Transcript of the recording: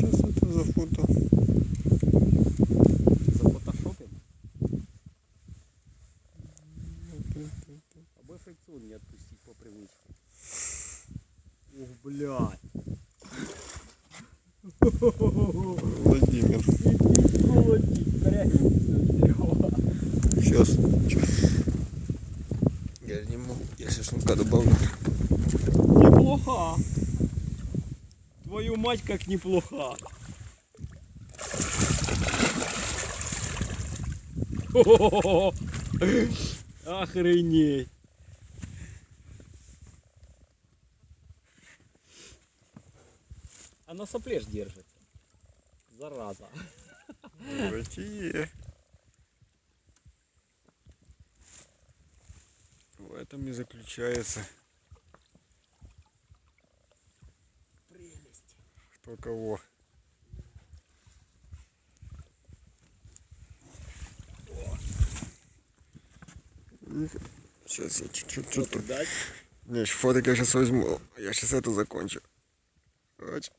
Сейчас это зафото. Зафотошопим? Або фрикцион не отпустить по привычке. Ох, блядь. Владимир. Сейчас. Я не мог, Я сейчас ну-ка добавлю. Твою мать как неплохо. Хо-хо-хо. Охренеть. А на сопле ж держится. Зараза. Братья. В этом и заключается Прелесть. Кого. Сейчас я чуть-чуть? Не, фотик я сейчас возьму. Я сейчас это закончу. Оч.